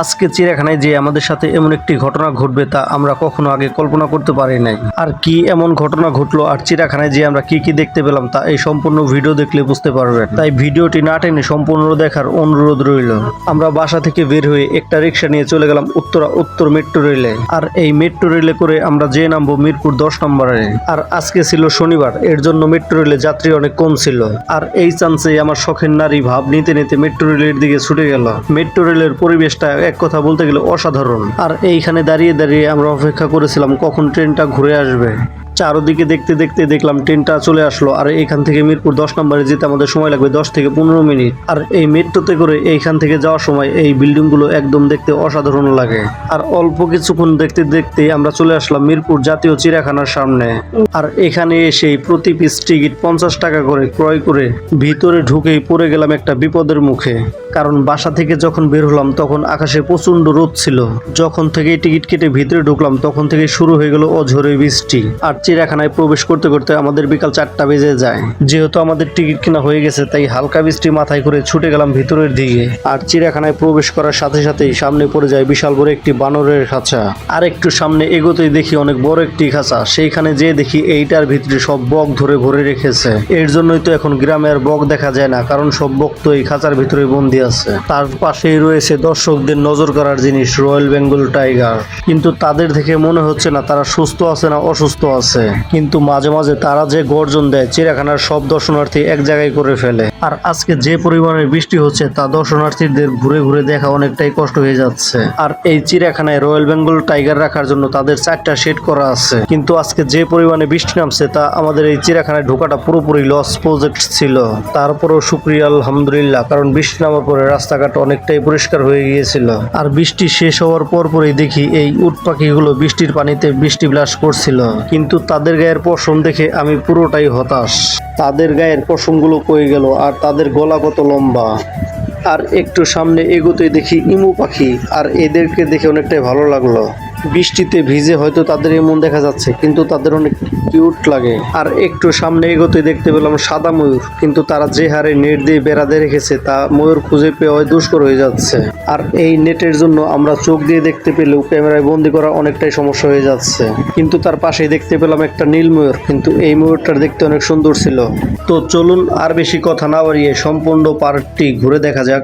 আজকে চিড়িয়াখানায় যে আমাদের সাথে এমন একটি ঘটনা ঘটবে তা আমরা কখনো আগে কল্পনা করতে পারি নাই। আর কি এমন ঘটনা ঘটলো আর চিড়িয়াখানায় যে আমরা কি কি দেখতে পেলাম তা এই সম্পূর্ণ ভিডিও দেখলে বুঝতে পারবেন। তাই ভিডিওটি না টেনে সম্পূর্ণ দেখার অনুরোধ রইল। আমরা বাসা থেকে বের হয়ে একটা রিক্সা নিয়ে চলে গেলাম উত্তরা উত্তর মেট্রো রেলে। আর এই মেট্রো রেলে করে আমরা যে নামবো মিরপুর দশ নম্বরে। আর আজকে ছিল শনিবার, এর জন্য মেট্রো রেলে যাত্রী অনেক কম ছিল। আর এই চান্সে আমার শখের নারী ভাব নিতে নিতে মেট্রো রেলের দিকে ছুটে গেল। মেট্রো রেলের পরিবেশটা এক কথা বলতে গেলে অসাধারণ। আর এইখানে দাঁড়িয়ে দাঁড়িয়ে আমরা অপেক্ষা করেছিলাম কখন ট্রেনটা ঘুরে আসবে। চারোদিকে দেখতে দেখতে দেখলাম ট্রেনটা চলে আসলো আর এখান থেকে মিরপুর দশ নম্বরে যেতে আমাদের সময় লাগবে দশ থেকে পনেরো মিনিট। আর এই মেট্রোতে করে এইখান থেকে যাওয়ার সময় এই বিল্ডিংগুলো একদম দেখতে অসাধারণ লাগে। আর অল্প কিছুক্ষণ দেখতে দেখতে আমরা চলে আসলাম মিরপুর জাতীয় চিড়িয়াখানার সামনে। আর এখানে এসে প্রতি পিস টিকিট পঞ্চাশ টাকা করে ক্রয় করে ভিতরে ঢুকেই পড়ে গেলাম একটা বিপদের মুখে। কারণ বাসা থেকে যখন বের হলাম তখন আকাশে প্রচণ্ড রোদ ছিল। যখন থেকে টিকিট কেটে ভিতরে ঢুকলাম তখন থেকে শুরু হয়ে গেল অঝরে বৃষ্টি। আর চিড়িয়াখানায় প্রবেশ করতে করতে আমাদের বিকাল চারটা বেজে যায়। যেহেতু আমাদের টিকিট কেনা হয়ে গেছে, তাই হালকা বৃষ্টি মাথায় করে ছুটে গেলাম ভিতরের দিকে। আর চিড়িয়াখানায় প্রবেশ করার সাথে সাথেই সামনে পড়ে যায় বিশাল বড় একটি বানরের খাঁচা। আর একটু সামনে এগোতেই দেখি অনেক বড় একটি খাঁচা। সেইখানে যেয়ে দেখি এইটার ভিতরে সব বক ধরে ভরে রেখেছে। এর জন্যই তো এখন গ্রামে আর বক দেখা যায় না, কারণ সব বক তো এই খাঁচার ভিতরে বন্দি আছে। তার পাশেই রয়েছে দর্শকদের নজর করার জিনিস, রয়্যাল বেঙ্গল টাইগার। কিন্তু তাদের দেখে মনে হচ্ছে না তারা সুস্থ আছে না অসুস্থ আছে। কিন্তু মাঝে মাঝে তারা যে গর্জন দেয়, চিড়িয়াখানার সব দর্শনার্থী এক জায়গায় করে ফেলে। আর আজকে যে পরিমাণে বৃষ্টি হচ্ছে, তা দর্শনার্থীদের ঘুরে ঘুরে দেখা অনেকটাই কষ্ট হয়ে যাচ্ছে। আর এই চিড়িয়াখানায় রয়্যাল বেঙ্গল টাইগার রাখার জন্য তাদের চারটা শেড করা আছে। কিন্তু আজকে যে পরিমাণে বৃষ্টি নামছে, তা আমাদের এই চিড়িয়াখানায় ঢোকাটা পুরোপুরি লস প্রজেক্ট ছিল। তারপরও শুক্রিয়া, আলহামদুলিল্লাহ, কারণ বৃষ্টি নামার পরে রাস্তাঘাট অনেকটাই পরিষ্কার হয়ে গিয়েছিল। আর বৃষ্টি শেষ হওয়ার পর পরই দেখি এই উট পাখিগুলো বৃষ্টির পানিতে বৃষ্টি বিলাস করছিল। কিন্তু তাদের গায়ের পশম দেখে আমি পুরোটাই হতাশ। তাদের গায়ের পশমগুলো কয়ে গেল আর তাদের গলা কত লম্বা। আর একটু সামনে এগোতে দেখি ইমু পাখি, আর এদেরকে দেখে অনেকটাই ভালো লাগল। বৃষ্টিতে ভিজে হয়তো তাদের এমন দেখা যাচ্ছে, কিন্তু তাদের অনেক কিউট লাগে। আর একটু সামনে এগোতে দেখতে পেলাম সাদা ময়ূর, কিন্তু তারা যে হারে নেট দিয়ে বেড়াতে রেখেছে, তা ময়ূর খুঁজে পেয়ে দুষ্কর হয়ে যাচ্ছে। আর এই নেটের জন্য আমরা চোখ দিয়ে দেখতে পেলেও ক্যামেরায় বন্দি করা অনেকটাই সমস্যা হয়ে যাচ্ছে। কিন্তু তার পাশেই দেখতে পেলাম একটা নীল ময়ূর, কিন্তু এই ময়ূরটার দেখতে অনেক সুন্দর ছিল। তো চলুন আর বেশি কথা না বাড়িয়ে সম্পূর্ণ পার্কটি ঘুরে দেখা যাক।